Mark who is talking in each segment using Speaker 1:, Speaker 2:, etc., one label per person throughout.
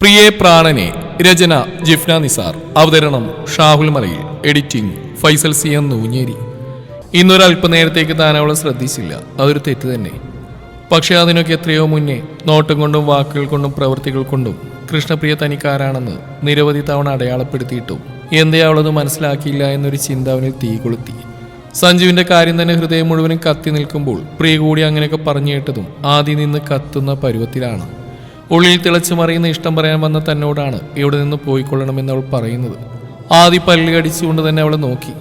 Speaker 1: പ്രിയേ പ്രാണനെ രചന ജിഫ്ന നിസാർ. അവതരണം Shahul Malayil. Editing Faisal C M Noonjeri. ഇന്നൊരു അല്പനേരത്തേക്ക് താൻ അവളെ ശ്രദ്ധിച്ചില്ല. അതൊരു തെറ്റ് തന്നെ. പക്ഷെ അതിനൊക്കെ എത്രയോ മുന്നേ നോട്ടം കൊണ്ടും വാക്കുകൾ കൊണ്ടും പ്രവൃത്തികൾ കൊണ്ടും കൃഷ്ണപ്രിയ തനിക്കാരാണെന്ന് നിരവധി തവണ അടയാളപ്പെടുത്തിയിട്ടും എന്തേ അവളത് മനസ്സിലാക്കിയില്ല എന്നൊരു ചിന്ത അവനിൽ തീ കൊളുത്തി. സഞ്ജുവിന്റെ കാര്യം തന്നെ ഹൃദയം മുഴുവനും കത്തി നിൽക്കുമ്പോൾ പ്രിയ കൂടി അങ്ങനെയൊക്കെ പറഞ്ഞു കേട്ടതും ആദ്യം നിന്ന് കത്തുന്ന പരുവത്തിലാണ്. ഉള്ളിൽ തിളച്ചു മറിയുന്ന ഇഷ്ടം പറയാൻ വന്ന തന്നോടാണ് ഇവിടെ നിന്ന് പോയിക്കൊള്ളണമെന്ന് അവൾ പറയുന്നത്. ആദി പല്ലി അടിച്ചുകൊണ്ട് തന്നെ അവളെ നോക്കി.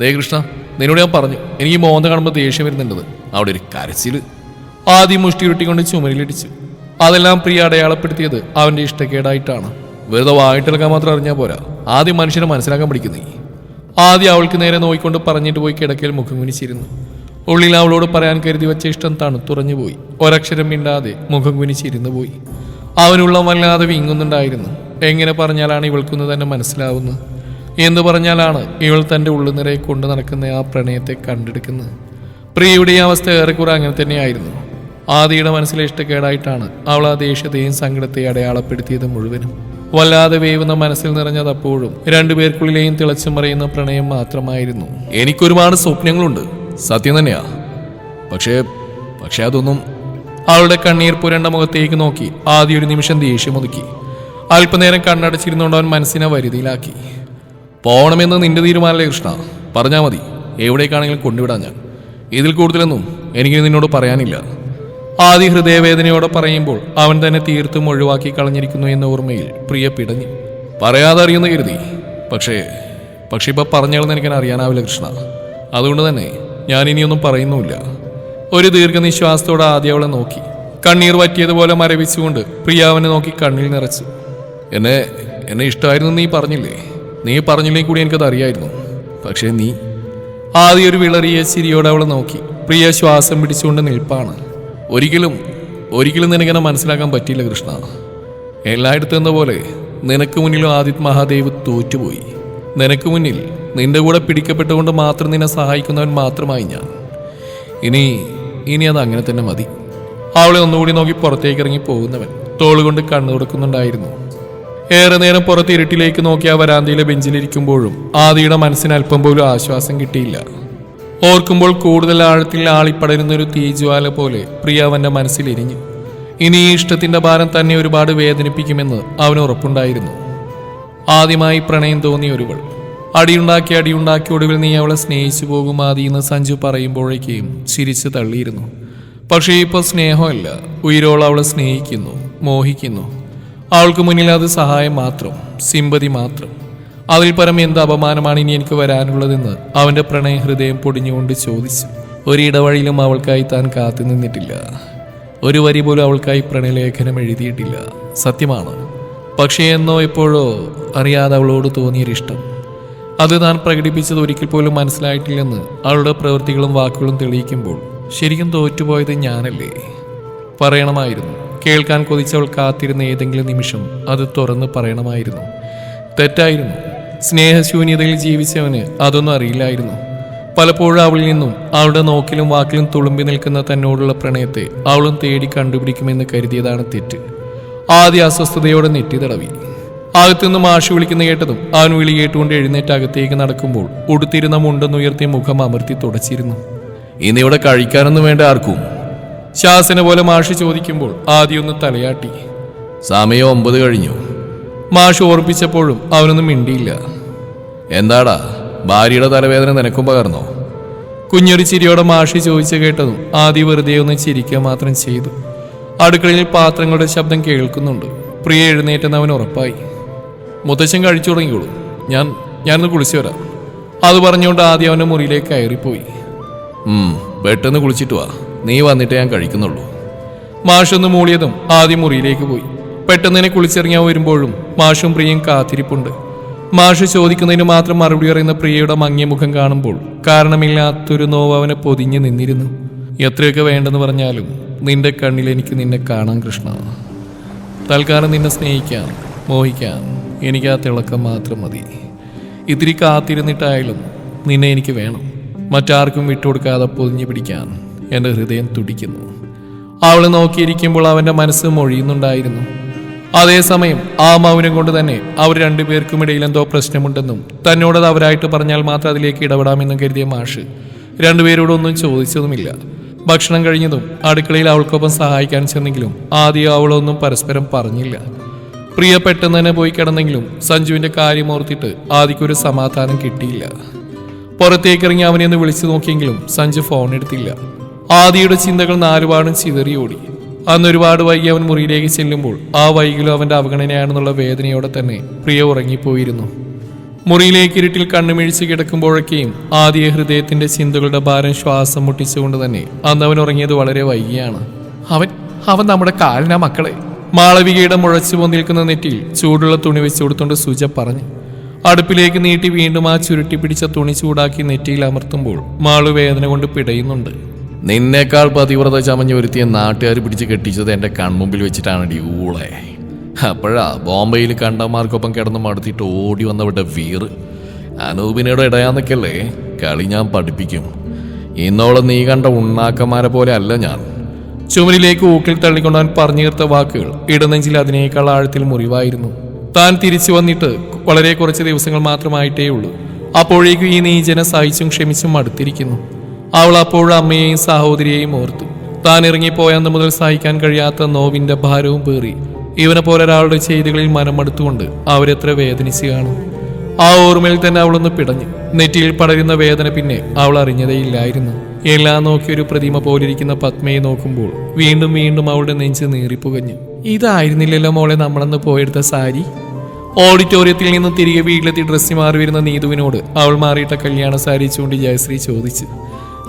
Speaker 1: ദേ കൃഷ്ണ നിന്നോട് ഞാൻ പറഞ്ഞു എനിക്ക് മോന്ത കാണുമ്പോൾ ദേഷ്യം വരുന്നുണ്ടത്. അവിടെ ഒരു കരച്ചിൽ. ആദ്യം മുഷ്ടി ഉരുട്ടിക്കൊണ്ട് ചുമരിലിടിച്ചു. അതെല്ലാം പ്രിയ അടയാളപ്പെടുത്തിയത് അവന്റെ ഇഷ്ടക്കേടായിട്ടാണ്. വെറുതെ വായിട്ടെടുക്കാൻ മാത്രം അറിഞ്ഞാൽ പോരാ. ആദ്യം മനുഷ്യനെ മനസ്സിലാക്കാൻ പഠിക്കുന്നേ ആദ്യം അവൾക്ക് നേരെ നോക്കിക്കൊണ്ട് പറഞ്ഞിട്ട് പോയി കിടക്കയിൽ മുഖം കുനിച്ചിരുന്നു. ഉള്ളിൽ അവളോട് പറയാൻ കരുതി വെച്ച ഇഷ്ടം തണുത്തുറഞ്ഞു പോയി. ഒരക്ഷരം മിണ്ടാതെ മുഖം കുനിച്ചിരുന്നു പോയി. അവനുള്ള വല്ലാതെ വിങ്ങുന്നുണ്ടായിരുന്നു. എങ്ങനെ പറഞ്ഞാലാണ് ഇവൾക്കൊന്ന് തന്നെ മനസ്സിലാവുന്നത്? എന്ന് പറഞ്ഞാലാണ് ഇവൾ തന്റെ ഉള്ളുനിറയെ കൊണ്ടു നടക്കുന്ന ആ പ്രണയത്തെ കണ്ടെടുക്കുന്നത്? പ്രിയയുടെ അവസ്ഥ ഏറെക്കുറെ അങ്ങനെ തന്നെയായിരുന്നു. ആദിയുടെ മനസ്സിലെ ഇഷ്ടക്കേടായിട്ടാണ് അവൾ ആ ദേഷ്യത്തെയും സങ്കടത്തെയും അടയാളപ്പെടുത്തിയത് മുഴുവനും. വല്ലാതെ വേവുന്ന മനസ്സിൽ നിറഞ്ഞത് അപ്പോഴും രണ്ടുപേർക്കുള്ളിലെയും തിളച്ചു മറിയുന്ന പ്രണയം മാത്രമായിരുന്നു. എനിക്കൊരുപാട് സ്വപ്നങ്ങളുണ്ട്. സത്യം തന്നെയാ. പക്ഷേ പക്ഷേ അതൊന്നും അവളുടെ കണ്ണീർ പുരണ്ട മുഖത്തേക്ക് നോക്കി ആദ്യ ഒരു നിമിഷം ദേഷ്യം ഒതുക്കി. അല്പനേരം കണ്ണടച്ചിരുന്നുകൊണ്ട് അവൻ മനസ്സിനെ വരുതിയിലാക്കി. പോകണമെന്ന് നിന്റെ തീരുമാനമല്ലേ കൃഷ്ണ? പറഞ്ഞാൽ മതി. എവിടേക്കാണെങ്കിലും കൊണ്ടുവിടാൻ ഞാൻ. ഇതിൽ കൂടുതലൊന്നും എനിക്ക് നിന്നോട് പറയാനില്ല. ആദ്യ ഹൃദയവേദനയോടെ പറയുമ്പോൾ അവൻ തന്നെ തീർത്തും ഒഴിവാക്കി കളഞ്ഞിരിക്കുന്നു എന്ന ഓർമ്മയിൽ പ്രിയ പിടഞ്ഞു. പറയാതെ അറിയുന്ന കരുതി. പക്ഷേ പക്ഷേ ഇപ്പം പറഞ്ഞാലെന്ന് എനിക്ക് അറിയാനാവില്ല കൃഷ്ണ. അതുകൊണ്ട് തന്നെ ഞാൻ ഇനിയൊന്നും പറയുന്നുമില്ല. ഒരു ദീർഘനിശ്വാസത്തോടെ ആദ്യം അവളെ നോക്കി. കണ്ണീർ വറ്റിയതുപോലെ മരവിച്ചുകൊണ്ട് പ്രിയ അവനെ നോക്കി കണ്ണിൽ നിറച്ചു. എന്നെ എന്നെ ഇഷ്ടമായിരുന്നു നീ പറഞ്ഞില്ലേ? നീ പറഞ്ഞില്ലെങ്കിൽ കൂടി എനിക്കത് അറിയായിരുന്നു. പക്ഷേ നീ ആദ്യ ഒരു വിളറിയ ചിരിയോടെ അവളെ നോക്കി. പ്രിയ ശ്വാസം പിടിച്ചുകൊണ്ട് നിൽപ്പാണ്. ഒരിക്കലും ഒരിക്കലും നിനക്കെന്നെ മനസ്സിലാക്കാൻ പറ്റിയില്ല കൃഷ്ണ. എല്ലായിടത്തും എന്ന പോലെ നിനക്ക് മുന്നിലും ആദിത് മഹാദേവ് തോറ്റുപോയി. നിനക്ക് മുന്നിൽ നിന്റെ കൂടെ പിടിക്കപ്പെട്ടുകൊണ്ട് മാത്രം നിന്നെ സഹായിക്കുന്നവൻ മാത്രമായി ഞാൻ. ഇനി ഇനി അത് അങ്ങനെ തന്നെ മതി. അവളെ ഒന്നുകൂടി നോക്കി പുറത്തേക്ക് ഇറങ്ങി പോകുന്നവൻ തോളുകൊണ്ട് കണ്ണു കൊടുക്കുന്നുണ്ടായിരുന്നു ഏറെ നേരം പുറത്ത് ഇരുട്ടിലേക്ക് നോക്കി ആ വരാന്തയിലെ ബെഞ്ചിലിരിക്കുമ്പോഴും ആദിയുടെ മനസ്സിന് അല്പം പോലും ആശ്വാസം കിട്ടിയില്ല. ഓർക്കുമ്പോൾ കൂടുതൽ ആഴത്തിൽ ആളിപ്പടരുന്ന ഒരു തീജ്വാല പോലെ പ്രിയ അവന്റെ മനസ്സിലിരിഞ്ഞു ഇനി ഈ ഇഷ്ടത്തിന്റെ ഭാരം തന്നെ ഒരുപാട് വേദനിപ്പിക്കുമെന്ന് അവന് ഉറപ്പുണ്ടായിരുന്നു. ആദ്യമായി പ്രണയം തോന്നിയ ഒരുവൾ അടിയുണ്ടാക്കി അടിയുണ്ടാക്കി ഒടുവിൽ നീ അവളെ സ്നേഹിച്ചു പോകും ആദി എന്ന് സഞ്ജു പറയുമ്പോഴേക്കും ചിരിച്ചു തള്ളിയിരുന്നു. പക്ഷേ ഇപ്പോൾ സ്നേഹമല്ല. ഉയരോൾ അവളെ സ്നേഹിക്കുന്നു മോഹിക്കുന്നു. അവൾക്ക് മുന്നിൽ അത് സഹായം മാത്രം സിമ്പതി മാത്രം. അതിൽ പരം എന്ത് അപമാനമാണ് ഇനി എനിക്ക് വരാനുള്ളതെന്ന് അവന്റെ പ്രണയ ഹൃദയം പൊടിഞ്ഞുകൊണ്ട് ചോദിച്ചു. ഒരിടവഴിയിലും അവൾക്കായി താൻ കാത്തു നിന്നിട്ടില്ല ഒരു വരി പോലും അവൾക്കായി പ്രണയലേഖനം എഴുതിയിട്ടില്ല. സത്യമാണ്. പക്ഷേ എന്നോ ഇപ്പോഴോ അറിയാതെ അവളോട് തോന്നിയൊരിഷ്ടം. അത് താൻ പ്രകടിപ്പിച്ചത് ഒരിക്കൽ പോലും മനസ്സിലായിട്ടില്ലെന്ന് അവളുടെ പ്രവൃത്തികളും വാക്കുകളും തെളിയിക്കുമ്പോൾ ശരിക്കും തോറ്റുപോയത് ഞാനല്ലേ? പറയണമായിരുന്നു. കേൾക്കാൻ കൊതിച്ചവൾ കാത്തിരുന്ന ഏതെങ്കിലും നിമിഷം അത് തുറന്ന് പറയണമായിരുന്നു. തെറ്റായിരുന്നു. സ്നേഹശൂന്യതയിൽ ജീവിച്ചവന് അതൊന്നും അറിയില്ലായിരുന്നു. പലപ്പോഴും അവളിൽ നിന്നും അവളുടെ നോക്കിലും വാക്കിലും തുളുമ്പി നിൽക്കുന്ന തന്നോടുള്ള പ്രണയത്തെ അവളും തേടി കണ്ടുപിടിക്കുമെന്ന് കരുതിയതാണ് തെറ്റ്. ആദ്യ അസ്വസ്ഥതയോടെ നെറ്റി തടവി. അകത്തുനിന്ന് മാഷി വിളിക്കുന്ന കേട്ടതും അവൻ വിളി കേട്ടുകൊണ്ട് എഴുന്നേറ്റ് അകത്തേക്ക് നടക്കുമ്പോൾ ഉടുത്തിരുന്ന മുണ്ടെന്നുയർത്തി മുഖം അമർത്തി തുടച്ചിരുന്നു. ഇന്നിവിടെ കഴിക്കാനൊന്നും വേണ്ട ആർക്കും. ശാസന പോലെ മാഷി ചോദിക്കുമ്പോൾ ആദ്യം ഒന്ന് തലയാട്ടി. സമയം ഒമ്പത് കഴിഞ്ഞു. മാഷ് ഓർപ്പിച്ചപ്പോഴും അവനൊന്നും മിണ്ടിയില്ല. എന്താടാ? ഭാര്യയുടെ തലവേദന നിനക്കും പകർന്നോ? കുഞ്ഞൊരു ചിരിയോടെ മാഷി ചോദിച്ചു കേട്ടതും ആദ്യ വെറുതെ ഒന്ന് ചിരിക്കുക മാത്രം ചെയ്തു. അടുക്കളയിൽ പാത്രങ്ങളുടെ ശബ്ദം കേൾക്കുന്നുണ്ട്. പ്രിയ എഴുന്നേറ്റെന്ന് അവൻ ഉറപ്പായി. മുത്തശ്ശൻ കഴിച്ചു തുടങ്ങിയോളൂ ഞാൻ ഞാനൊന്ന് കുളിച്ചു വരാം. അത് പറഞ്ഞുകൊണ്ട് ആദ്യം അവന്റെ മുറിയിലേക്ക് കയറിപ്പോയി. പെട്ടെന്ന് കുളിച്ചിട്ട് വാ. നീ വന്നിട്ട് ഞാൻ കഴിക്കുന്നുള്ളൂ. മാഷൊന്ന് മൂളിയതും ആദ്യം മുറിയിലേക്ക് പോയി. പെട്ടെന്ന് തന്നെ കുളിച്ചിറങ്ങിയാൻ വരുമ്പോഴും മാഷും പ്രിയയും കാത്തിരിപ്പുണ്ട്. മാഷ് ചോദിക്കുന്നതിന് മാത്രം മറുപടി പറയുന്ന പ്രിയയുടെ മങ്ങിയ മുഖം കാണുമ്പോൾ കാരണമില്ലാത്തൊരു നോവ് അവനെ പൊതിഞ്ഞു നിന്നിരുന്നു. എത്രയൊക്കെ വേണ്ടെന്ന് പറഞ്ഞാലും നിന്റെ കണ്ണിൽ എനിക്ക് നിന്നെ കാണാം കൃഷ്ണ. തൽക്കാലം നിന്നെ സ്നേഹിക്കാൻ മോഹിക്കാൻ എനിക്ക് ആ തിളക്കം മാത്രം മതി. ഇത്തിരി കാത്തിരുന്നിട്ടായാലും നിന്നെ എനിക്ക് വേണം. മറ്റാർക്കും വിട്ടുകൊടുക്കാതെ പൊതിഞ്ഞു പിടിക്കാൻ എന്റെ ഹൃദയം തുടിക്കുന്നു. അവളെ നോക്കിയിരിക്കുമ്പോൾ അവന്റെ മനസ്സ് മൊഴിയുന്നുണ്ടായിരുന്നു. അതേസമയം ആ മൗനം കൊണ്ട് തന്നെ അവർ രണ്ടുപേർക്കും ഇടയിൽ എന്തോ പ്രശ്നമുണ്ടെന്നും തന്നോടത് അവരായിട്ട് പറഞ്ഞാൽ മാത്രം അതിലേക്ക് ഇടപെടാമെന്നും കരുതിയ മാഷ് രണ്ടുപേരോടൊന്നും ചോദിച്ചതുമില്ല. ഭക്ഷണം കഴിഞ്ഞതും അടുക്കളയിൽ അവൾക്കൊപ്പം സഹായിക്കാൻ ചെന്നെങ്കിലും ആദ്യം അവളൊന്നും പരസ്പരം പറഞ്ഞില്ല. പ്രിയ പെട്ടെന്ന് തന്നെ പോയി കിടന്നെങ്കിലും സഞ്ജുവിന്റെ കാര്യം ഓർത്തിട്ട് ആദിക്കൊരു സമാധാനം കിട്ടിയില്ല. പുറത്തേക്ക് ഇറങ്ങി അവനെ ഒന്ന് വിളിച്ചു നോക്കിയെങ്കിലും സഞ്ജു ഫോൺ എടുത്തില്ല. ആദിയുടെ ചിന്തകൾ നാലുപാടും ചിതറിയോടി അന്ന് ഒരുപാട് വൈകി അവൻ മുറിയിലേക്ക് ചെല്ലുമ്പോൾ ആ വൈകിലും അവന്റെ അവഗണനയാണെന്നുള്ള വേദനയോടെ തന്നെ പ്രിയ ഉറങ്ങിപ്പോയിരുന്നു. മുറിയിലേക്ക് ഇരുട്ടിൽ കണ്ണുമിഴിച്ച് കിടക്കുമ്പോഴൊക്കെയും ആദ്യ ഹൃദയത്തിന്റെ ചിന്തകളുടെ ഭാരം ശ്വാസം മുട്ടിച്ചുകൊണ്ട് തന്നെ അന്ന് അവൻ ഉറങ്ങിയത് വളരെ വൈകിയാണ്. അവൻ അവൻ നമ്മുടെ കാലിനാ മക്കളെ. മാളവികയുടെ മുഴച്ചു പോന്നിൽക്കുന്ന നെറ്റിയിൽ ചൂടുള്ള തുണി വെച്ചു കൊടുത്തുകൊണ്ട് സുജ പറഞ്ഞു. അടുപ്പിലേക്ക് നീട്ടി വീണ്ടും ആ ചുരുട്ടി പിടിച്ച തുണി ചൂടാക്കി നെറ്റിയിൽ അമർത്തുമ്പോൾ മാളു വേദന കൊണ്ട് പിടയുന്നുണ്ട്.
Speaker 2: നിന്നേക്കാൾ പതിവ്രത ചമഞ്ഞ് വരുത്തിയ നാട്ടുകാർ പിടിച്ച് കെട്ടിച്ചത് എന്റെ കൺമുമ്പിൽ വെച്ചിട്ടാണ് ഡി ഊളെ. അപ്പോഴാ ബോംബെയിൽ കണ്ടന്മാർക്കൊപ്പം കിടന്ന് മടുത്തിട്ട് ഓടി വന്നവിടെ വീറ്. അനൂപിനോട് ഇടയാന്നൊക്കെയല്ലേ കളി ഞാൻ പഠിപ്പിക്കും. ഇന്നോളം നീ കണ്ട ഉണ്ണാക്കന്മാരെ പോലെ അല്ല ഞാൻ.
Speaker 1: ചുമരിലേക്ക് ഊക്കിൽ തള്ളിക്കൊണ്ടാൻ പറഞ്ഞു തീർത്ത വാക്കുകൾ ഇടനെഞ്ചിൽ അതിനേക്കാൾ ആഴത്തിൽ മുറിവായിരുന്നു. താൻ തിരിച്ചു വന്നിട്ട് വളരെ കുറച്ച് ദിവസങ്ങൾ മാത്രമായിട്ടേ ഉള്ളൂ. അപ്പോഴേക്കും ഈ നീചനെ സഹിച്ചും ക്ഷമിച്ചും മടുത്തിരിക്കുന്നു. അവൾ അപ്പോഴും അമ്മയെയും സഹോദരിയെയും ഓർത്തു. താൻ ഇറങ്ങിപ്പോയ അന്ന് മുതൽ സഹിക്കാൻ കഴിയാത്ത നോവിന്റെ ഭാരവും പേറി ഇവനെ പോലെ ഒരാളുടെ ചെയ്തികളിൽ മനം മടുത്തുകൊണ്ട് അവരെത്ര വേദനിച്ച് കാണും ആ ഓർമ്മയിൽ തന്നെ അവളൊന്ന് പിടഞ്ഞു നെറ്റിയിൽ പടരുന്ന വേദന പിന്നെ അവൾ അറിഞ്ഞതേയില്ലായിരുന്നു. എല്ലാം നോക്കി ഒരു പ്രതിമ പോലിരിക്കുന്ന പത്മയെ നോക്കുമ്പോൾ വീണ്ടും വീണ്ടും അവളുടെ നെഞ്ച് നീറിപ്പുകഞ്ഞു. ഇതായിരുന്നില്ലല്ലോ മോളെ നമ്മളന്ന് പോയെടുത്ത സാരി? ഓഡിറ്റോറിയത്തിൽ നിന്ന് തിരികെ വീട്ടിലെത്തി ഡ്രസ്സ് മാറി വരുന്ന നീതുവിനോട് അവൾ മാറിയിട്ട കല്യാണ സാരി ചൂണ്ടി ജയശ്രീ ചോദിച്ചു.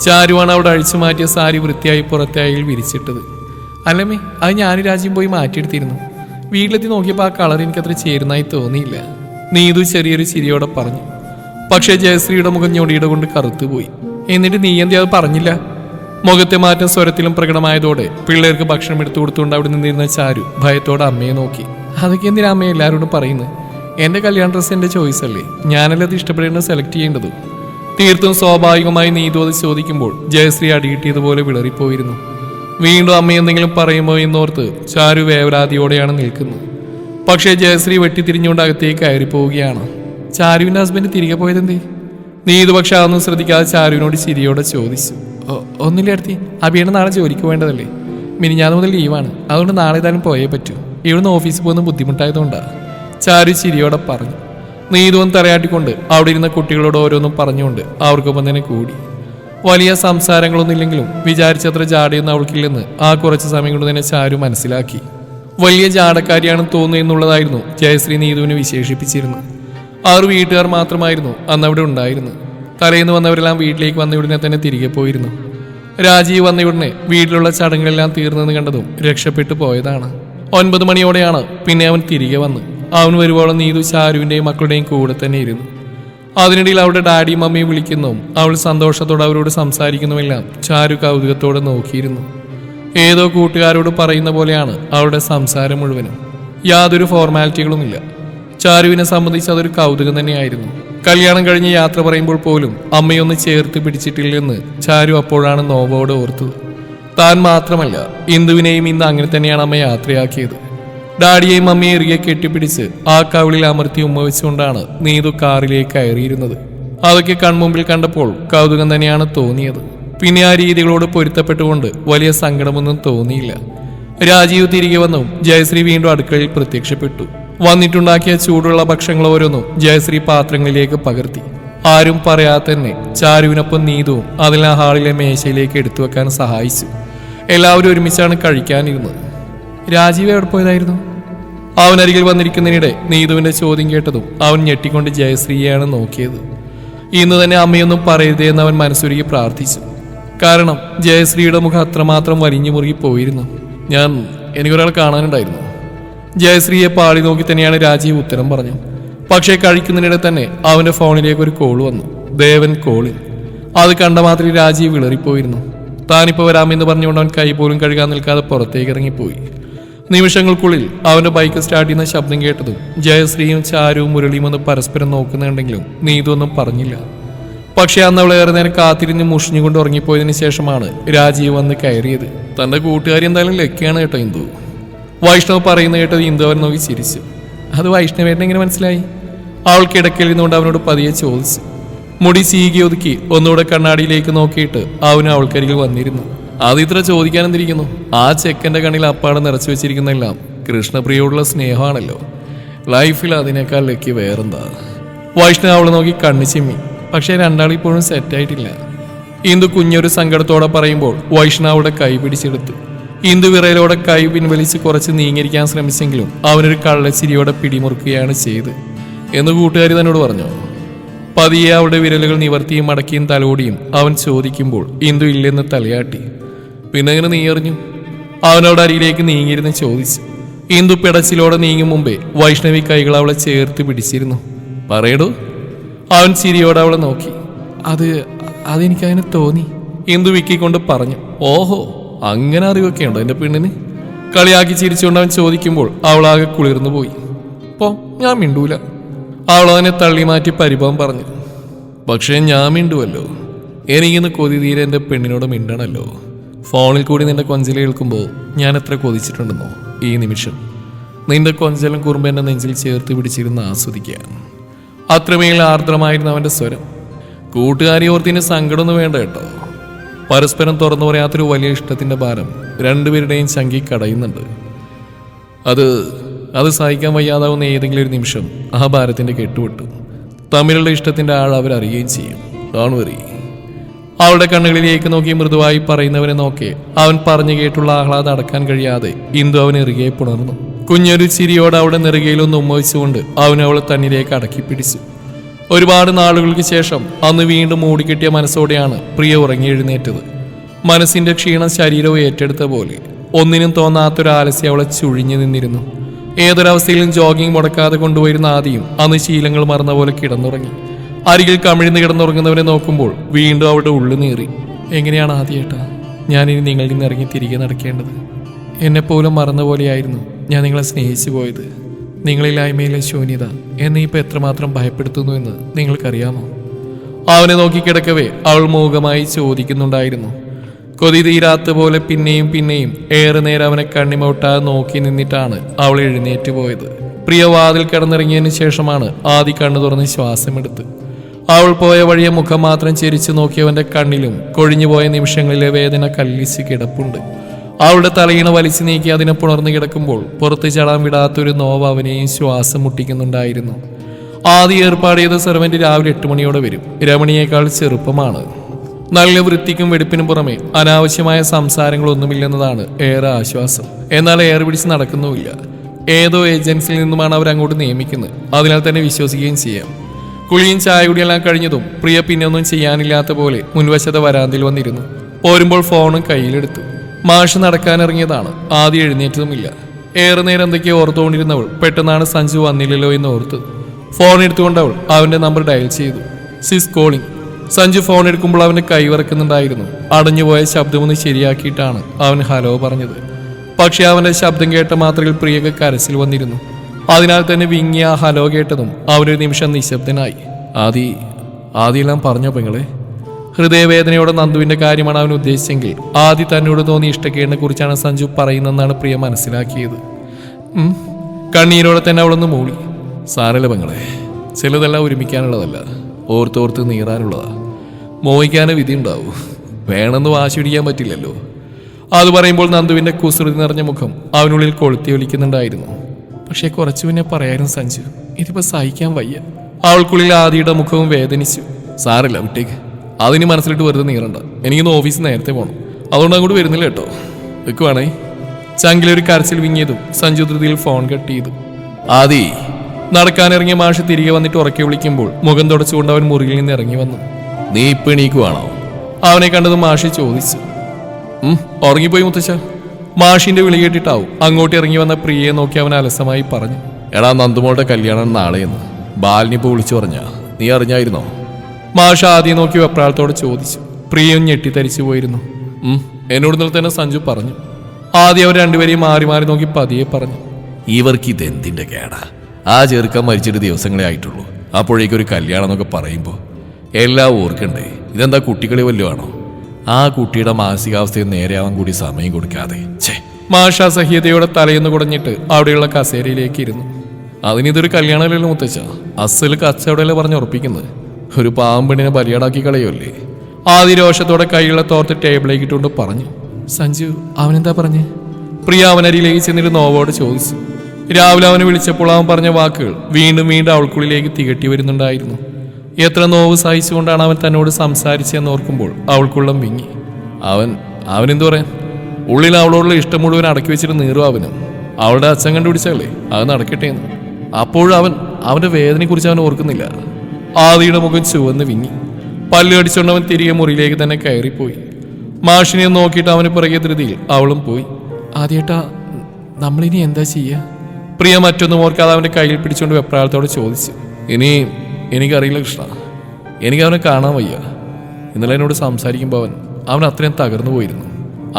Speaker 1: ചാരുവാണ് അവിടെ അഴിച്ചു മാറ്റിയ സാരി വൃത്തിയായി പുറത്തായി വിരിച്ചിട്ടത്. അല്ലമ്മേ അത് ഞാൻ രാജ്യം പോയി മാറ്റിയെടുത്തിരുന്നു. വീട്ടിലെത്തി നോക്കിയപ്പോൾ ആ കളർ എനിക്കത്ര ചേരുന്നതായി തോന്നിയില്ല. നീതു ചെറിയൊരു ചിരിയോടെ പറഞ്ഞു. പക്ഷേ ജയശ്രീയുടെ മുഖം ഞൊടിയുടെ കൊണ്ട് കറുത്തുപോയി എന്നിട്ട് നീ എന്തേ അത് പറഞ്ഞില്ല? മുഖത്തെ മാറ്റം സ്വരത്തിലും പ്രകടമായതോടെ പിള്ളേർക്ക് ഭക്ഷണം എടുത്തു കൊടുത്തുകൊണ്ട് അവിടെ നിന്നിരുന്ന ചാരു ഭയത്തോടെ അമ്മയെ നോക്കി. അതൊക്കെ എന്തിനാ അമ്മയെ എല്ലാവരോടും പറയുന്നത് എന്റെ കല്യാണ ഡ്രസ്സ് എന്റെ ചോയ്സ് അല്ലേ? ഞാനല്ലേ അത് ഇഷ്ടപ്പെടേണ്ടത് സെലക്ട് ചെയ്യേണ്ടത്? തീർത്തും സ്വാഭാവികമായി നീതു അത് ചോദിക്കുമ്പോൾ ജയശ്രീ അടികിട്ടിയതുപോലെ വിളറിപ്പോയിരുന്നു. വീണ്ടും അമ്മ എന്തെങ്കിലും പറയുമോ എന്നോർത്ത് ചാരു വേവരാതിയോടെയാണ് നിൽക്കുന്നത്. പക്ഷേ ജയശ്രീ വെട്ടിത്തിരിഞ്ഞുകൊണ്ട് അകത്തേക്ക് കയറി പോവുകയാണ് ചാരുവിന്റെ ഹസ്ബൻഡ് തിരികെ പോയതെന്തേ? ഇത് പക്ഷെ അതൊന്നും ശ്രദ്ധിക്കാതെ ചാരുവിനോട് ചിരിയോടെ ചോദിച്ചു. ഒന്നില്ല അടുത്തി അഭിയുടെ നാളെ ജോലിക്ക് പോകേണ്ടതല്ലേ? മിനിഞ്ഞാന്ന് മുതൽ ലീവാണ്. അതുകൊണ്ട് നാളെ ഏതായാലും പോയേ പറ്റൂ. ഇവിടുന്ന് ഓഫീസിൽ പോകുന്ന ബുദ്ധിമുട്ടായതുകൊണ്ടാണ് ചാരു ചിരിയോടെ പറഞ്ഞു. നീതുവൻ തറയാട്ടിക്കൊണ്ട് അവിടെ ഇരുന്ന കുട്ടികളോട് ഓരോന്നും പറഞ്ഞുകൊണ്ട് അവർക്കൊപ്പം തന്നെ കൂടി. വലിയ സംസാരങ്ങളൊന്നുമില്ലെങ്കിലും വിചാരിച്ചത്ര ജാടയൊന്നും അവൾക്കില്ലെന്ന് ആ കുറച്ച് സമയം കൊണ്ട് തന്നെ ചാരു മനസ്സിലാക്കി. വലിയ ജാടക്കാരിയാണെന്ന് തോന്നുന്നു എന്നുള്ളതായിരുന്നു ജയശ്രീ നീതുവിനെ വിശേഷിപ്പിച്ചിരുന്നത്. ആറു വീട്ടുകാർ മാത്രമായിരുന്നു അന്ന് അവിടെ ഉണ്ടായിരുന്നത്. തലേന്ന് വന്നവരെല്ലാം വീട്ടിലേക്ക് വന്ന ഉടനെ തന്നെ തിരികെ പോയിരുന്നു. രാജീവ് വന്ന ഉടനെ വീട്ടിലുള്ള ചടങ്ങുകളെല്ലാം തീർന്നെന്ന് കണ്ടതും രക്ഷപ്പെട്ടു പോയതാണ്. ഒൻപത് മണിയോടെയാണ് പിന്നെ അവൻ തിരികെ വന്നു അവൻ വരുവോളം നീതു ചാരുവിന്റെയും മക്കളുടെയും കൂടെ തന്നെ ഇരുന്നു. അതിനിടയിൽ അവളുടെ ഡാഡി മമ്മിയും വിളിക്കുന്നു. അവൾ സന്തോഷത്തോടെ അവരോട് സംസാരിക്കുന്നുമെല്ലാം. ചാരു കൗതുകത്തോടെ നോക്കിയിരുന്നു. ഏതോ കൂട്ടുകാരോട് പറയുന്ന പോലെയാണ് അവളുടെ സംസാരം മുഴുവനും. യാതൊരു ഫോർമാലിറ്റികളുമില്ല. ചാരുവിനെ സംബന്ധിച്ച് അതൊരു കൗതുകം തന്നെയായിരുന്നു. കല്യാണം കഴിഞ്ഞ് യാത്ര പറയുമ്പോൾ പോലും അമ്മയൊന്ന് ചേർത്ത് പിടിച്ചിട്ടില്ലെന്ന് ചാരു അപ്പോഴാണ് നോവോട് ഓർത്തത്. താൻ മാത്രമല്ല ഇന്ദുവിനെയും ഇന്ന് അങ്ങനെ തന്നെയാണ് അമ്മ യാത്രയാക്കിയത്. ഡാഡിയെയും മമ്മിയെ ഇറുകെ കെട്ടിപ്പിടിച്ച് ആ കവിളിൽ അമർത്തി ഉമ്മ വെച്ചുകൊണ്ടാണ് നീതു കാറിലേക്ക് കയറിയിരുന്നത്. അതൊക്കെ കൺമുമ്പിൽ കണ്ടപ്പോൾ കൗതുകം തന്നെയാണ് തോന്നിയത്. പിന്നെ ആ രീതികളോട് പൊരുത്തപ്പെട്ടുകൊണ്ട് വലിയ സങ്കടമൊന്നും തോന്നിയില്ല. രാജീവ് തിരികെ വന്നു ജയശ്രീ വീണ്ടും അടുക്കളയിൽ പ്രത്യക്ഷപ്പെട്ടു. വന്നിട്ടുണ്ടാക്കിയ ചൂടുള്ള ഭക്ഷണങ്ങൾ ഓരോന്നും ജയശ്രീ പാത്രങ്ങളിലേക്ക് പകർത്തി. ആരും പറയാതെ തന്നെ ചാരുവിനൊപ്പം നീതുവും അതിൽ ആ ഹാളിലെ മേശയിലേക്ക് എടുത്തു വെക്കാൻ സഹായിച്ചു. എല്ലാവരും ഒരുമിച്ചാണ് കഴിക്കാനിരുന്നത്. രാജീവ് എവിടെ പോയതായിരുന്നു? അവനരികിൽ വന്നിരിക്കുന്നതിനിടെ നീതുവിന്റെ ചോദ്യം കേട്ടതും അവൻ ഞെട്ടിക്കൊണ്ട് ജയശ്രീയാണ് നോക്കിയത്. ഇന്ന് തന്നെ അമ്മയൊന്നും പറയരുതേ അവൻ മനസ്സൊരുക്കി പ്രാർത്ഥിച്ചു. കാരണം ജയശ്രീയുടെ മുഖം അത്രമാത്രം വലിഞ്ഞു മുറുകി പോയിരുന്നു. ഞാൻ എനിക്കൊരാൾ കാണാനുണ്ടായിരുന്നു. ജയശ്രീയെ പാളി നോക്കി തന്നെയാണ് രാജീവ് ഉത്തരം പറഞ്ഞു പക്ഷേ കഴിക്കുന്നതിനിടെ തന്നെ അവന്റെ ഫോണിലേക്ക് ഒരു കോൾ വന്നു. ദേവൻ കോളിൽ. അത് കണ്ട മാത്രം രാജീവ് വിളറിപ്പോയിരുന്നു. താനിപ്പോ വരാമെന്ന് പറഞ്ഞുകൊണ്ട് അവൻ കൈ പോലും കഴുകാൻ നിൽക്കാതെ പുറത്തേക്ക് ഇറങ്ങിപ്പോയി. നിമിഷങ്ങൾക്കുള്ളിൽ അവന്റെ ബൈക്ക് സ്റ്റാർട്ട് ചെയ്യുന്ന ശബ്ദം കേട്ടതും ജയശ്രീയും ചാരുവും മുരളിയും ഒന്ന് പരസ്പരം നോക്കുന്നുണ്ടെങ്കിലും നീതൊന്നും പറഞ്ഞില്ല. പക്ഷെ അന്ന് അവൾ ഏറെ നേരം കാത്തിരിഞ്ഞ് മുഷിഞ്ഞുകൊണ്ട് ഉറങ്ങിപ്പോയതിനു ശേഷമാണ് രാജീവ് വന്ന് കയറിയത്. തന്റെ കൂട്ടുകാരി എന്തായാലും ലക്കിയാണ് കേട്ടോ ഇന്ദു. വൈഷ്ണവ് പറയുന്ന കേട്ടത് ഇന്ദു അവൻ നോക്കി ചിരിച്ചു. അത് വൈഷ്ണവേട്ടൻ എങ്ങനെ മനസ്സിലായി? അവൾക്ക് കിടക്കയിൽ നിന്നുകൊണ്ട് അവനോട് പതിയെ ചോദിച്ചു. മുടി സീകി ഒതുക്കി ഒന്നുകൂടെ കണ്ണാടിയിലേക്ക് നോക്കിയിട്ട് അവനും അവൾക്കരികിൽ വന്നിരുന്നു. അത് ഇത്ര ചോദിക്കാനെന്തിരിക്കുന്നു? ആ ചെക്കന്റെ കണ്ണിൽ അപ്പാടെ നിറച്ചു വെച്ചിരിക്കുന്നെല്ലാം കൃഷ്ണപ്രിയോടുള്ള സ്നേഹമാണല്ലോ. ലൈഫിൽ അതിനേക്കാൾ ലക്കി വേറെന്താ? വൈഷ്ണവ് നോക്കി കണ്ണു ചിമ്മി. പക്ഷേ രണ്ടാളിപ്പോഴും സെറ്റായിട്ടില്ല ഇന്ദു കുഞ്ഞൊരു സങ്കടത്തോടെ പറയുമ്പോൾ വൈഷ്ണവയുടെ കൈ പിടിച്ചെടുത്തു. ഇന്ദു വിറയിലൂടെ കൈ പിൻവലിച്ച് കുറച്ച് നീങ്ങിരിക്കാൻ ശ്രമിച്ചെങ്കിലും അവനൊരു കള്ളച്ചിരിയോടെ പിടിമുറുക്കുകയാണ് ചെയ്ത്. എന്ന് കൂട്ടുകാരി തന്നോട് പറഞ്ഞു? പതിയെ അവളുടെ വിരലുകൾ നിവർത്തിയും മടക്കിയും തലോടിയും അവൻ ചോദിക്കുമ്പോൾ ഇന്ദു ഇല്ലെന്ന് തലയാട്ടി. പിന്നെ അങ്ങനെ നീ അറിഞ്ഞു അവനോട് അരിയിലേക്ക് നീങ്ങിയിരുന്ന് ചോദിച്ചു. ഇന്ദു പിടച്ചിലോടെ നീങ്ങും മുമ്പേ വൈഷ്ണവി കൈകൾ അവളെ ചേർത്ത് പിടിച്ചിരുന്നു. പറയടോ? അവൻ ചിരിയോടെ അവളെ നോക്കി. അത് അതെനിക്കങ്ങനെ തോന്നി. ഇന്ദു വിക്കിക്കൊണ്ട് പറഞ്ഞു. ഓഹോ അങ്ങനെ അറിവൊക്കെ ഉണ്ടോ എന്റെ പെണ്ണിന്? കളിയാക്കി ചിരിച്ചുകൊണ്ട് അവൻ ചോദിക്കുമ്പോൾ അവളാകെ കുളിർന്നു പോയി. പോ ഞാൻ മിണ്ടൂല. അവൾ തള്ളി മാറ്റി പരിഭവം പറഞ്ഞു. പക്ഷേ ഞാൻ മിണ്ടുവല്ലോ. എനിക്കിന്ന് കൊതി തീരെ എന്റെ പെണ്ണിനോട് മിണ്ടണല്ലോ. ഫോണിൽ കൂടി നിന്റെ കൊഞ്ചൽ കേൾക്കുമ്പോൾ ഞാൻ എത്ര കൊതിച്ചിട്ടുണ്ടെന്നോ? ഈ നിമിഷം. നിന്റെ കൊഞ്ചലും കുറുമ്പ് നെഞ്ചിൽ ചേർത്ത് പിടിച്ചിരുന്ന് ആസ്വദിക്കാൻ അത്രമേൽ ആർദ്രമായിരുന്നു അവന്റെ സ്വരം. കൂട്ടുകാരി ഓർത്തിന് സങ്കടമൊന്നും വേണ്ട കേട്ടോ. പരസ്പരം തുറന്നു പറയാത്തൊരു വലിയ ഇഷ്ടത്തിന്റെ ഭാരം രണ്ടുപേരുടെയും ചങ്കി കടയുന്നുണ്ട്. അത് അത് സഹിക്കാൻ വയ്യാതാവുന്ന ഏതെങ്കിലും ഒരു നിമിഷം ആ ഭാരത്തിന്റെ കെട്ടുവിട്ടു തമ്മിലുള്ള ഇഷ്ടത്തിന്റെ ആൾ അവരറിയുകയും ചെയ്യും. വെറി അവളുടെ കണ്ണുകളിലേക്ക് നോക്കി മൃദുവായി പറയുന്നവനെ നോക്കി അവൻ പറഞ്ഞു കേട്ടുള്ള ആഹ്ലാദം അടക്കാൻ കഴിയാതെ ഇന്ദു അവൻ ഇറുകെ പുണർന്നു. കുഞ്ഞൊരു ചിരിയോടെ അവളുടെ നെറുകയിലൊന്ന് ഉമ്മവിച്ചുകൊണ്ട് അവൻ അവളെ തന്നിലേക്ക് അടക്കി പിടിച്ചു. ഒരുപാട് നാളുകൾക്ക് ശേഷം അന്ന് വീണ്ടും മൂടിക്കെട്ടിയ മനസ്സോടെയാണ് പ്രിയ ഉറങ്ങി എഴുന്നേറ്റത്. മനസ്സിന്റെ ക്ഷീണം ശരീരവും ഏറ്റെടുത്ത പോലെ ഒന്നിനും തോന്നാത്തൊരു ആലസ്യം അവളെ ചുഴിഞ്ഞു നിന്നിരുന്നു. ഏതൊരവസ്ഥയിലും ജോഗിങ് മുടക്കാതെ കൊണ്ടുവരുന്ന ആദ്യം അന്ന് ശീലങ്ങൾ മറന്ന പോലെ കിടന്നുറങ്ങി. അരികിൽ കമിഴ്ന്ന് കിടന്നുറങ്ങുന്നവനെ നോക്കുമ്പോൾ വീണ്ടും അവിടെ ഉള്ളു നീറി. എങ്ങനെയാണ് ആദ്യേട്ടാ? ഞാനിനി നിങ്ങളിൽ നിന്ന് ഇറങ്ങി തിരികെ നടക്കേണ്ടത്. എന്നെപ്പോലും മറന്ന പോലെയായിരുന്നു ഞാൻ നിങ്ങളെ സ്നേഹിച്ചു പോയത്. നിങ്ങളില്ലായ്മയിലെ ശൂന്യത എന്നെ ഇപ്പോൾ എത്രമാത്രം ഭയപ്പെടുത്തുന്നു എന്ന് നിങ്ങൾക്കറിയാമോ? അവനെ നോക്കിക്കിടക്കവേ അവൾ മൂകമായി ചോദിക്കുന്നുണ്ടായിരുന്നു. കൊതി തീരാത്ത പോലെ പിന്നെയും പിന്നെയും ഏറെ നേരം അവനെ കണ്ണിമൊട്ടാതെ നോക്കി നിന്നിട്ടാണ് അവൾ എഴുന്നേറ്റ് പോയത്. പ്രിയ വാതിൽ കടന്നിറങ്ങിയതിന് ശേഷമാണ് ആദ്യ കണ്ണു തുറന്ന് ശ്വാസമെടുത്ത് അവൾ പോയ വഴിയെ മുഖം മാത്രം ചിരിച്ചു നോക്കിയവന്റെ കണ്ണിലും കൊഴിഞ്ഞുപോയ നിമിഷങ്ങളിലെ വേദന കല്ലിച്ച് കിടപ്പുണ്ട്. അവളുടെ തലയിണ വലിച്ചു നീക്കി അതിനെ പുണർന്നു കിടക്കുമ്പോൾ പുറത്തു ചടാൻ വിടാത്തൊരു നോവ് അവനെയും ശ്വാസം മുട്ടിക്കുന്നുണ്ടായിരുന്നു. ആദ്യ ഏർപ്പാട് ചെയ്ത സെർവന്റ് രാവിലെ എട്ട് മണിയോടെ വരും. രമണിയേക്കാൾ ചെറുപ്പമാണ്. നല്ല വൃത്തിക്കും വെടിപ്പിനും പുറമെ അനാവശ്യമായ സംസാരങ്ങളൊന്നുമില്ലെന്നതാണ് ഏറെ ആശ്വാസം. എന്നാൽ ഏറെ പിടിച്ച് നടക്കുന്നുമില്ല. ഏതോ ഏജൻസിയിൽ നിന്നുമാണ് അവർ അങ്ങോട്ട് നിയമിക്കുന്നത്. അതിനാൽ തന്നെ വിശ്വസിക്കുകയും ചെയ്യാം. കുളിയും ചായ കുടിയെല്ലാം കഴിഞ്ഞതും പ്രിയ പിന്നെ ഒന്നും ചെയ്യാനില്ലാത്ത പോലെ മുൻവശത്തെ വരാന്തിൽ വന്നിരുന്നു. പോരുമ്പോൾ ഫോണും കയ്യിലെടുത്തു. മാഷ് നടക്കാനിറങ്ങിയതാണ്. ആദ്യം എഴുന്നേറ്റതുമില്ല. ഏറെ നേരം എന്തൊക്കെയോ ഓർത്തുകൊണ്ടിരുന്നവൾ പെട്ടെന്നാണ് സഞ്ജു വന്നില്ലല്ലോ എന്ന് ഓർത്ത് ഫോൺ എടുത്തുകൊണ്ട് അവൾ അവന്റെ നമ്പർ ഡയൽ ചെയ്തു. സിസ് കോളിംഗ്. സഞ്ജു ഫോൺ എടുക്കുമ്പോൾ അവന്റെ കൈ വിറക്കുന്നുണ്ടായിരുന്നു. അടഞ്ഞുപോയ ശബ്ദമൊന്ന് ശരിയാക്കിയിട്ടാണ് അവൻ ഹലോ പറഞ്ഞത്. പക്ഷേ അവന്റെ ശബ്ദം കേട്ട മാത്രയിൽ പ്രിയക കരസിൽ വന്നിരുന്നു. അതിനാൽ തന്നെ വിങ്ങിയ ഹലോ കേട്ടതും അവനൊരു നിമിഷം നിശബ്ദനായി. ആദി ആദിയെല്ലാം പറഞ്ഞോ പെങ്ങളെ. ഹൃദയവേദനയോടെ നന്ദുവിന്റെ കാര്യമാണ് അവൻ ഉദ്ദേശിച്ചെങ്കിൽ ആദി തന്നോട് തോന്നിയ ഇഷ്ടക്കേടിനെ കുറിച്ചാണ് സഞ്ജു പറയുന്നതെന്നാണ് പ്രിയ മനസ്സിലാക്കിയത്. കണ്ണീരോടെ തന്നെ അവളൊന്ന് മൂളി. സാരല്ല പെങ്ങളെ ചിലതെല്ലാം ഒരുമിക്കാനുള്ളതല്ല. ഓർത്തോർത്ത് നീറാനുള്ളതാ. മോഹിക്കാനേ വിധി ഉണ്ടാവൂ വേണമെന്ന് വാശി പിടിക്കാൻ പറ്റില്ലല്ലോ. അത് പറയുമ്പോൾ നന്ദുവിന്റെ കുസൃതി നിറഞ്ഞ മുഖം അവനുള്ളിൽ കൊളുത്തി ഒലിക്കുന്നുണ്ടായിരുന്നു. പക്ഷേ കുറച്ചു പിന്നെ പറയായിരുന്നു സഞ്ജു ഇതിപ്പോ സഹിക്കാൻ വയ്യ. അവൾക്കുള്ളിൽ ആദിയുടെ മുഖവും വേദനിച്ചു. സാറില്ല വിട്ടേക്ക്. അതിന് മനസ്സിലിട്ട് വെറുതെ നീറണ്ട. എനിക്കിന്ന് ഓഫീസിൽ നേരത്തെ പോകണം അതുകൊണ്ട് അങ്ങോട്ട് വരുന്നില്ല കേട്ടോ. വെക്കുവാണേ. ചങ്കിലൊരു കരച്ചിൽ വിങ്ങിയതും സഞ്ജു ധൃതിയിൽ ഫോൺ കട്ട് ചെയ്തു. ആദി. നടക്കാനിറങ്ങിയ മാഷ് തിരികെ വന്നിട്ട് ഉറക്കെ വിളിക്കുമ്പോൾ മുഖം തുടച്ചുകൊണ്ട് അവൻ മുറിയിൽ നിന്ന് ഇറങ്ങി വന്നു. നീ ഇപ്പൊ എണീക്കുവാണോ? അവനെ കണ്ടത് മാഷി ചോദിച്ചു. ഉം, ഉറങ്ങിപ്പോയി മുത്തശ്ശ. മാഷിന്റെ വിളി കേട്ടിട്ടാവും. അങ്ങോട്ട് ഇറങ്ങി വന്ന പ്രിയയെ നോക്കി അവൻ അലസമായി പറഞ്ഞു.
Speaker 2: എടാ നന്ദുമോളുടെ കല്യാണം നാളെയെന്ന് ബാലിനിപ്പോ വിളിച്ചു പറഞ്ഞ. നീ അറിഞ്ഞായിരുന്നോ?
Speaker 1: മാഷ ആദ്യം നോക്കി വെപ്രാളത്തോടെ ചോദിച്ചു. പ്രിയയും ഞെട്ടിത്തരിച്ചു പോയിരുന്നു. എന്നോട് നിന്ന് തന്നെ സഞ്ജു പറഞ്ഞു. ആദ്യം അവർ രണ്ടുപേരെയും മാറി മാറി നോക്കി പതിയെ പറഞ്ഞു.
Speaker 2: ഇവർക്ക് ഇതെന്തിന്റെ കേടാ? ആ ചെറുക്കൻ മരിച്ചിട്ട് ദിവസങ്ങളെ ആയിട്ടുള്ളൂ. അപ്പോഴേക്കൊരു കല്യാണം എന്നൊക്കെ പറയുമ്പോൾ എല്ലാം ഓർക്കണ്ടേ? ഇതെന്താ കുട്ടികളെ വല്ലതും ആണോ ആ കുട്ടിയുടെ മാനസികാവസ്ഥയിൽ നേരെയാവാൻ കൂടി സമയം കൊടുക്കാതെ. ഛേ
Speaker 1: മാഷാ സഹ്യതയോടെ തലയെന്ന് കുടഞ്ഞിട്ട് അവിടെയുള്ള കസേരയിലേക്ക് ഇരുന്നു. അതിനിതൊരു കല്യാണമല്ലല്ലോ മുത്തച്ഛ. അസൽ കച്ചവടമല്ലേ പറഞ്ഞ് ഉറപ്പിക്കുന്നത്? ഒരു പാമ്പിണിനെ ബലിയാടാക്കി കളയുമല്ലേ ആദ്യ രോഷത്തോടെ കൈയുള്ള തോർത്ത് ടേബിളിലേക്ക് ഇട്ടുകൊണ്ട് പറഞ്ഞു. സഞ്ജു അവനെന്താ പറഞ്ഞേ? പ്രിയ അവനരിയിലേക്ക് ചെന്നിട്ട് നോവോട് ചോദിച്ചു. രാവിലെ അവനെ വിളിച്ചപ്പോൾ അവൻ പറഞ്ഞ വാക്കുകൾ വീണ്ടും വീണ്ടും അവൾക്കുള്ളിലേക്ക് തികട്ടി വരുന്നുണ്ടായിരുന്നു. എത്ര നോവ് സഹിച്ചുകൊണ്ടാണ് അവൻ തന്നോട് സംസാരിച്ചതെന്ന് ഓർക്കുമ്പോൾ അവൾക്കുള്ളം വിങ്ങി. അവൻ അവനെന്തു പറയാൻ? ഉള്ളിൽ അവളോടുള്ള ഇഷ്ടം മുഴുവൻ അടക്കി വെച്ചിട്ട് നീറും അവനും. അവളുടെ അച്ഛൻ കണ്ടുപിടിച്ചാലേ അത് നടക്കട്ടെ എന്ന്. അപ്പോഴും അവൻ അവന്റെ വേദനയെക്കുറിച്ച് അവൻ ഓർക്കുന്നില്ല. ആദിയുടെ മുഖം ചുവന്ന് വിങ്ങി. പല്ല് കടിച്ചുകൊണ്ട് അവൻ തിരികെ മുറിയിലേക്ക് തന്നെ കയറിപ്പോയി. മാഷിനെ നോക്കിയിട്ട് അവന് പിറകെ ധൃതിയിൽ അവളും പോയി. ആദ്യേട്ടാ നമ്മളിനി എന്താ ചെയ്യുക പ്രിയ മറ്റൊന്നും ഓർക്കാതെ അവന്റെ കയ്യിൽ പിടിച്ചുകൊണ്ട് വെപ്രാളത്തോടെ ചോദിച്ചു. ഇനി എനിക്കറിയില്ല കൃഷ്ണ. എനിക്ക് അവനെ കാണാൻ വയ്യ. ഇന്നലെ എന്നോട് സംസാരിക്കുമ്പോൾ അവൻ അവൻ അത്രയും തകർന്നു പോയിരുന്നു.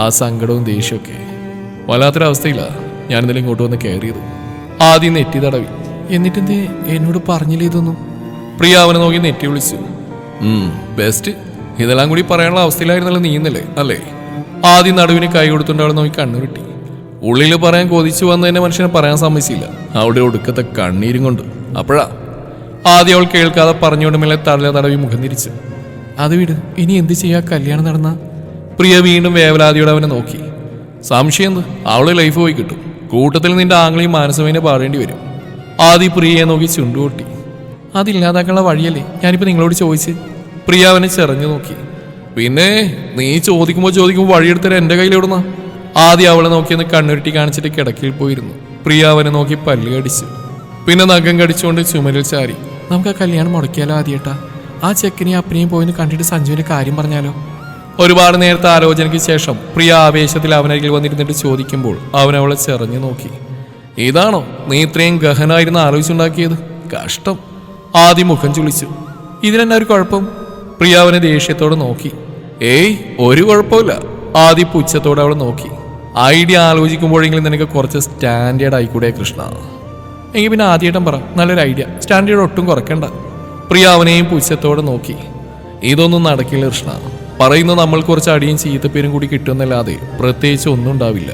Speaker 1: ആ സങ്കടവും ദേഷ്യമൊക്കെ വല്ലാത്തൊരവസ്ഥയില്ല ഞാൻ ഇന്നലെ ഇങ്ങോട്ട് വന്ന് കയറിയത് ആദ്യം നെറ്റി തടവി. എന്നിട്ടെന്തേ എന്നോട് പറഞ്ഞില്ലേ ഇതൊന്നും? പ്രിയ അവനെ നോക്കി നെറ്റി വിളിച്ചു. ബെസ്റ്റ് ഇതെല്ലാം കൂടി പറയാനുള്ള അവസ്ഥയിലായിരുന്നല്ലോ നീന്നല്ലേ അല്ലേ? ആദ്യം നടുവിന് കൈ കൊടുത്തുകൊണ്ട് അവളെ നോക്കി കണ്ണുരുട്ടി ഉള്ളിൽ പറയാൻ കൊതിച്ചു വന്ന എന്നെ മനുഷ്യനെ പറയാൻ സമ്മതിച്ചില്ല. അവിടെ ഒടുക്കത്തെ കണ്ണീരും കൊണ്ട്. അപ്പോഴാ ആദ്യം അവൾ കേൾക്കാതെ പറഞ്ഞുകൊണ്ട് മേലെ തടല തടവി മുഖം തിരിച്ചു. അത് വിട് ഇനി എന്ത് ചെയ്യാ? കല്യാണം നടന്ന? പ്രിയ വീണ്ടും വേവലാതിയോടെ അവനെ നോക്കി. സംശയം എന്ത്? അവൾ ലൈഫ് പോയി കിട്ടും. കൂട്ടത്തിൽ നിന്റെ ആംഗ്ലയും മാനസമേനെ പാടേണ്ടി വരും. ആദ്യ പ്രിയയെ നോക്കി ചുണ്ടുകൊട്ടി. അതില്ലാതാക്കാനുള്ള വഴിയല്ലേ? ഞാനിപ്പോൾ നിങ്ങളോട് ചോദിച്ച്. പ്രിയ അവനെ ചെറഞ്ഞു നോക്കി. പിന്നെ നീ ചോദിക്കുമ്പോൾ ചോദിക്കുമ്പോൾ വഴിയെടുത്തരാൻ എന്റെ കയ്യിൽ എവിടുന്ന? ആദ്യം അവളെ നോക്കിയെന്ന് കണ്ണുരുട്ടി കാണിച്ചിട്ട് കിടക്കയിൽ പോയിരുന്നു. പ്രിയ അവനെ നോക്കി പല്ല് കടിച്ചു. പിന്നെ നഖം കടിച്ചുകൊണ്ട് ചുമരിൽ ചാരി. നമുക്ക് ആ കല്യാണം മുടക്കിയാലോ ആദ്യേട്ടാ? ആ ചെക്കനെയും അപ്പനെയും പോയിന്ന് കണ്ടിട്ട് സഞ്ജുവിന്റെ കാര്യം പറഞ്ഞാലോ? ഒരുപാട് നേരത്തെ ആലോചനയ്ക്ക് ശേഷം പ്രിയ ആവേശത്തിൽ അവനരികിൽ വന്നിരുന്നിട്ട് ചോദിക്കുമ്പോൾ അവൻ അവളെ ചെറഞ്ഞു നോക്കി. ഇതാണോ? നീ ഇത്രയും ഗഹനായിരുന്നു ആലോചിച്ചുണ്ടാക്കിയത്? കഷ്ടം. ആദ്യം മുഖം ചുളിച്ചു. ഇതിനെന്നാ ഒരു കുഴപ്പം? പ്രിയ അവനെ ദേഷ്യത്തോടെ നോക്കി. ഏയ് ഒരു കുഴപ്പമില്ല. ആദ്യ പുച്ഛത്തോടെ അവളെ നോക്കി. ഐഡിയ ആലോചിക്കുമ്പോഴെങ്കിലും നിനക്ക് കുറച്ച് സ്റ്റാൻഡേർഡ് ആയിക്കൂടെ കൃഷ്ണ. എങ്കിൽ പിന്നെ ആദ്യമായിട്ടും പറ. നല്ലൊരു ഐഡിയ. സ്റ്റാൻഡേർഡ് ഒട്ടും കുറയ്ക്കണ്ട. പ്രിയ അവനെയും പുച്ഛത്തോടെ നോക്കി. ഇതൊന്നും നടക്കില്ല കൃഷ്ണ. പറയുന്ന നമ്മൾ കുറച്ച് അടിയും ചീത്തപ്പേരും കൂടി കിട്ടുന്നല്ലാതെ പ്രത്യേകിച്ച് ഒന്നും ഉണ്ടാവില്ല.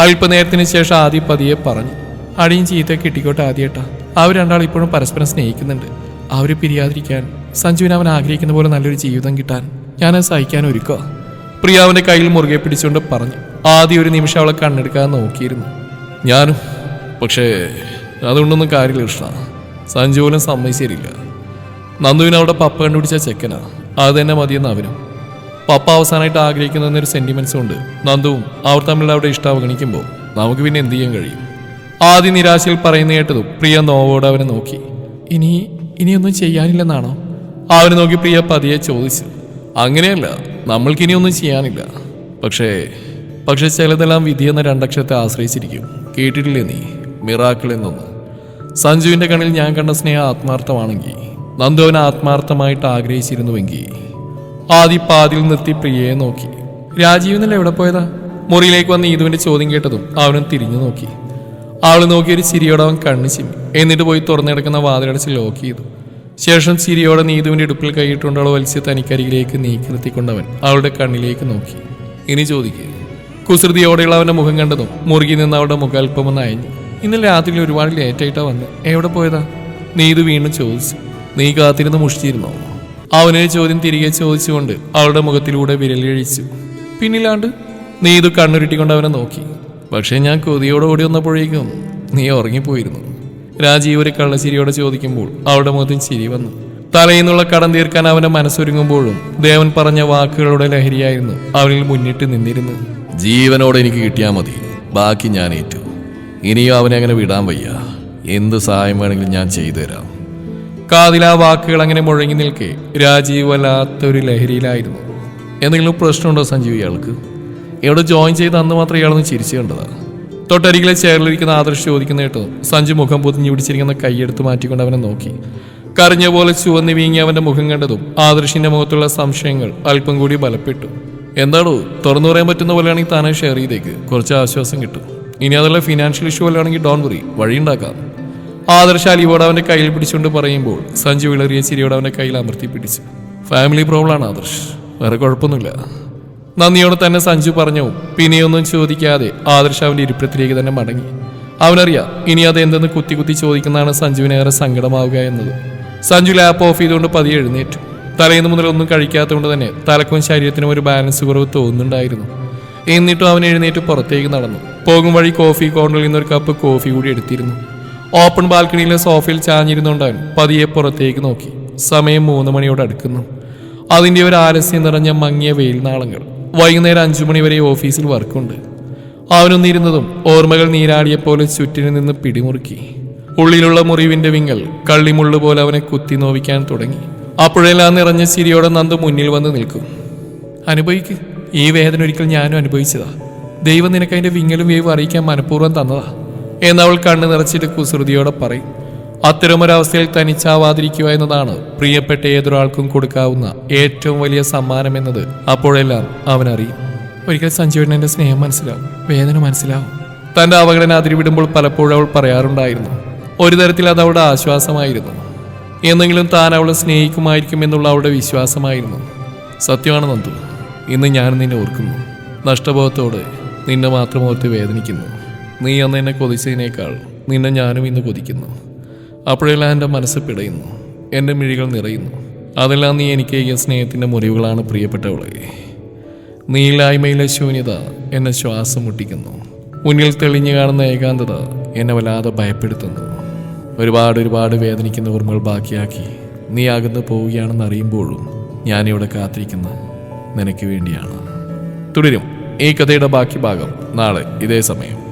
Speaker 1: അല്പനേരത്തിന് ശേഷം ആദ്യ പതിയെ പറഞ്ഞു. അടിയും ചീത്ത കിട്ടിക്കോട്ടെ ആദ്യേട്ടാ. അവർ രണ്ടാൾ ഇപ്പോഴും പരസ്പരം സ്നേഹിക്കുന്നുണ്ട്. അവരെ പിരിയാതിരിക്കാൻ സഞ്ജുവിന് അവൻ ആഗ്രഹിക്കുന്ന പോലെ നല്ലൊരു ജീവിതം കിട്ടാൻ ഞാനത് സഹിക്കാൻ ഒരുക്കുക. പ്രിയ അവന്റെ കയ്യിൽ മുറുകെ പിടിച്ചുകൊണ്ട് പറഞ്ഞു. ആദ്യം ഒരു നിമിഷം അവളെ കണ്ണെടുക്കാതെ നോക്കിയിരുന്നു. ഞാനും പക്ഷേ അതുകൊണ്ടൊന്നും കാര്യമില്ല കൃഷ്ണ. സഞ്ജു പോലും സമ്മതിച്ചേരില്ല. നന്ദുവിന് അവിടെ പപ്പ കണ്ടുപിടിച്ച ചെക്കനാ. അത് തന്നെ മതിയെന്ന് അവനും പപ്പ അവസാനമായിട്ട് ആഗ്രഹിക്കുന്നതെന്നൊരു സെന്റിമെന്റ്സും ഉണ്ട്. നന്ദുവും അവർ തമ്മിൽ അവിടെ ഇഷ്ടം അവഗണിക്കുമ്പോൾ നമുക്ക് പിന്നെ എന്ത് ചെയ്യാൻ കഴിയും? ആദ്യ നിരാശയിൽ പറയുന്ന കേട്ടതും പ്രിയ നോവോട് അവനെ നോക്കി. ഇനി ഇനിയൊന്നും ചെയ്യാനില്ലെന്നാണോ? അവനെ നോക്കി പ്രിയ പതിയെ ചോദിച്ചു. അങ്ങനെയല്ല നമ്മൾക്കിനിയൊന്നും ചെയ്യാനില്ല. പക്ഷേ പക്ഷെ ചിലതെല്ലാം വിധി എന്ന രണ്ടക്ഷരത്തെ ആശ്രയിച്ചിരിക്കും. കേട്ടിട്ടില്ലേ നീ? മിറാക്കിൾ എന്നൊന്ന് സഞ്ജുവിന്റെ കണ്ണിൽ ഞാൻ കണ്ട സ്നേഹം ആത്മാർത്ഥമാണെങ്കിൽ നന്ദു ആത്മാർത്ഥമായിട്ട് ആഗ്രഹിച്ചിരുന്നുവെങ്കിൽ ആദി പാതിൽ നിർത്തി പ്രിയയെ നോക്കി. രാജീവ് എവിടെ പോയതാ? മുറിയിലേക്ക് വന്ന് ഈതുവിന്റെ ചോദ്യം കേട്ടതും അവനും തിരിഞ്ഞു നോക്കി. അവൾ നോക്കി ഒരു ചിരിയോടെ അവൻ കണ്ണു ചിമ്മി. എന്നിട്ട് പോയി തുറന്നു കിടക്കുന്ന വാതിലടച്ച് ലോക്ക് ചെയ്തു. ശേഷം ചിരിയോടെ നീതുവിന്റെ ഇടുപ്പിൽ കൈയിട്ടുകൊണ്ട് അവൾ വലിച്ച് തനിക്കരികിലേക്ക് നീക്കി നിർത്തിക്കൊണ്ടവൻ അവളുടെ കണ്ണിലേക്ക് നോക്കി. ഇനി ചോദിക്കുക കുസൃതിയോടെയുള്ള അവന്റെ മുഖം കണ്ടതും മുറുകി നിന്ന് അവളുടെ മുഖം അല്പമൊന്ന് അയഞ്ഞു. ഇന്നലെ രാത്രി ഒരുപാട് ലേറ്റായിട്ടാ വന്ന്. എവിടെ പോയതാ? നീ ഇത് വീണ്ടും ചോദിച്ചു. നീ കാത്തിരുന്ന് മുഷിച്ചിരുന്നോ? അവനെ ചോദ്യം തിരികെ ചോദിച്ചുകൊണ്ട് അവളുടെ മുഖത്തിലൂടെ വിരലിഴിച്ചു പിന്നിലാണ്ട് ഇത് കണ്ണുരുട്ടിക്കൊണ്ട് അവനെ നോക്കി. പക്ഷേ ഞാൻ കൊതിയോടെ ഓടി വന്നപ്പോഴേക്കും നീ ഉറങ്ങിപ്പോയിരുന്നു. രാജീവ് ഒരു കള്ളച്ചിരിയോടെ ചോദിക്കുമ്പോൾ അവളുടെ മുഖത്തിൽ ചിരി വന്നു. തലയിൽ നിന്നുള്ള കടം തീർക്കാൻ അവന്റെ മനസ്സൊരുങ്ങുമ്പോഴും ദേവൻ പറഞ്ഞ വാക്കുകളുടെ ലഹരിയായിരുന്നു അവനിൽ മുന്നിട്ട് നിന്നിരുന്നു
Speaker 2: ജീവനോടെ എനിക്ക് കിട്ടിയാൽ മതി. ബാക്കി ഞാൻ ഏറ്റു. ഇനിയും അവനെ അങ്ങനെ വിടാൻ വയ്യ. എന്ത് സഹായം വേണമെങ്കിലും ഞാൻ ചെയ്തു തരാം
Speaker 1: കാതിൽ ആ വാക്കുകൾ അങ്ങനെ മുഴങ്ങി നിൽക്കെ രാജീവ് വല്ലാത്തൊരു ലഹരിയിലായിരുന്നു. എന്തെങ്കിലും പ്രശ്നമുണ്ടോ സഞ്ജീവ് ഇയാൾക്ക്? ഇവിടെ ജോയിൻ ചെയ്ത് അന്ന് മാത്രം ഇയാളൊന്ന് ചിരിച്ചു കണ്ടതാണ് തൊട്ടരികിലെ ചെയറിലിരിക്കുന്ന ആദർശ് ചോദിക്കുന്ന കേട്ടോ. സഞ്ജു മുഖം പൊതിഞ്ഞു പിടിച്ചിരിക്കുന്ന കൈയെടുത്ത് മാറ്റിക്കൊണ്ട് അവനെ നോക്കി. കരഞ്ഞ പോലെ ചുവന്ന് വീങ്ങി അവന്റെ മുഖം കണ്ടതും ആദർശിന്റെ മുഖത്തുള്ള സംശയങ്ങൾ അല്പം കൂടി ബലപ്പെട്ടു. എന്താണോ തുറന്നു പറയാൻ പറ്റുന്ന പോലെയാണെങ്കിൽ താനെ ഷെയർ ചെയ്തേക്ക്. കുറച്ച് ആശ്വാസം കിട്ടും. ഇനി അതുള്ള ഫിനാൻഷ്യൽ ഇഷ്യൂ അല്ലാണെങ്കിൽ ഡോൺ വറി വഴിയുണ്ടാക്കാം. ആദർശ അലിയോട് അവന്റെ കയ്യിൽ പിടിച്ചുകൊണ്ട് പറയുമ്പോൾ സഞ്ജു വിളറിയ ചിരിയോട് അവന്റെ കയ്യിൽ അമർത്തി പിടിച്ചു. ഫാമിലി പ്രോബ്ലം ആണ് ആദർശ് വേറെ കുഴപ്പമൊന്നുമില്ല. നന്ദിയോടെ തന്നെ സഞ്ജു പറഞ്ഞു പിന്നെയൊന്നും ചോദിക്കാതെ ആദർശ് അവന്റെ ഇരിപ്പിടത്തിലേക്ക് തന്നെ മടങ്ങി. അവനറിയാം ഇനി അത് എന്തെന്ന് കുത്തി കുത്തി ചോദിക്കുന്നതാണ് സഞ്ജുവിനേറെ സങ്കടമാവുക എന്നത്. സഞ്ജു ലാപ്പ് ഓഫ് ചെയ്തുകൊണ്ട് പതിയെ എഴുന്നേറ്റു. തലേന്ന് മുതൽ ഒന്നും കഴിക്കാത്തതുകൊണ്ട് തന്നെ തലക്കും ശരീരത്തിനും ഒരു ബാലൻസ് കുറവ് തോന്നുന്നുണ്ടായിരുന്നു. എന്നിട്ടും അവൻ എഴുന്നേറ്റ് പുറത്തേക്ക് നടന്നു. പോകും വഴി കോഫി കോർണറിൽ നിന്ന് ഒരു കപ്പ് കോഫി കൂടി എടുത്തിരുന്നു. ഓപ്പൺ ബാൽക്കണിയിലെ സോഫയിൽ ചാഞ്ഞിരുന്നുണ്ടാൻ പതിയെ പുറത്തേക്ക് നോക്കി. സമയം മൂന്ന് മണിയോട് അടുക്കുന്നു. അതിന്റെ ഒരു ആലസ്യം നിറഞ്ഞ മങ്ങിയ വെയിൽ നാളങ്ങൾ. വൈകുന്നേരം അഞ്ചു മണി വരെ ഓഫീസിൽ വർക്കുണ്ട് അവനൊന്നിരുന്നതും ഓർമ്മകൾ നീരാടിയപ്പോലെ ചുറ്റിനു നിന്ന് പിടിമുറുക്കി. ഉള്ളിലുള്ള മുറിവിന്റെ വിങ്ങൽ കള്ളിമുള്ളു പോലെ അവനെ കുത്തി നോവിക്കാൻ തുടങ്ങി. അപ്പോഴെല്ലാം നിറഞ്ഞ ചിരിയോടെ നന്ദു മുന്നിൽ വന്ന് നിൽക്കും. അനുഭവിക്ക്. ഈ വേദന ഒരിക്കൽ ഞാനും അനുഭവിച്ചതാ. ദൈവം നിനക്ക് അതിന്റെ വിങ്ങലും വേവ് അറിയിക്കാൻ മനഃപൂർവം തന്നതാ. എന്നവൾ കണ്ണു നിറച്ചിട്ട് കുസൃതിയോടെ പറയും. അത്തരമൊരവസ്ഥയിൽ തനിച്ചാവാതിരിക്കുക എന്നതാണ് പ്രിയപ്പെട്ട ഏതൊരാൾക്കും കൊടുക്കാവുന്ന ഏറ്റവും വലിയ സമ്മാനം എന്നത്. അപ്പോഴെല്ലാം അവനറിയും. ഒരിക്കൽ സഞ്ജീവനന്റെ സ്നേഹം മനസ്സിലാവും. വേദന മനസ്സിലാവും. തന്റെ അവഗണന അതിരിവിടുമ്പോൾ പലപ്പോഴും അവൾ പറയാറുണ്ടായിരുന്നു. ഒരു തരത്തിൽ അത് അവളുടെ ആശ്വാസമായിരുന്നു. എന്നെങ്കിലും താൻ അവളെ സ്നേഹിക്കുമായിരിക്കും എന്നുള്ള അവളുടെ വിശ്വാസമായിരുന്നു. സത്യമാണ് നന്ദു. ഇന്ന് ഞാൻ നിന്നെ ഓർക്കുന്നു. നഷ്ടബോധത്തോടെ നിന്നെ മാത്രം ഓർത്ത് വേദനിക്കുന്നു. നീ അന്ന് എന്നെ കൊതിച്ചതിനേക്കാൾ നിന്നെ ഞാനും ഇന്ന് കൊതിക്കുന്നു. അപ്പോഴെല്ലാം എന്റെ മനസ്സ് പിടയുന്നു. എന്റെ മിഴികൾ നിറയുന്നു. അതെല്ലാം നീ എനിക്ക് ഈ സ്നേഹത്തിന്റെ മുറിവുകളാണ് പ്രിയപ്പെട്ടവളെ. നീലായ്മയിലെ ശൂന്യത എന്നെ ശ്വാസം മുട്ടിക്കുന്നു. മുന്നിൽ തെളിഞ്ഞു കാണുന്ന ഏകാന്തത എന്നെ വല്ലാതെ ഭയപ്പെടുത്തുന്നു. ഒരുപാട് ഒരുപാട് വേദനിക്കുന്ന ഓർമ്മകൾ ബാക്കിയാക്കി നീ അകന്ന് പോവുകയാണെന്ന് അറിയുമ്പോഴും ഞാനിവിടെ കാത്തിരിക്കുന്ന നിനക്ക് വേണ്ടിയാണ്. തുടരും. ഈ കഥയുടെ ബാക്കി ഭാഗം നാളെ ഇതേ സമയം.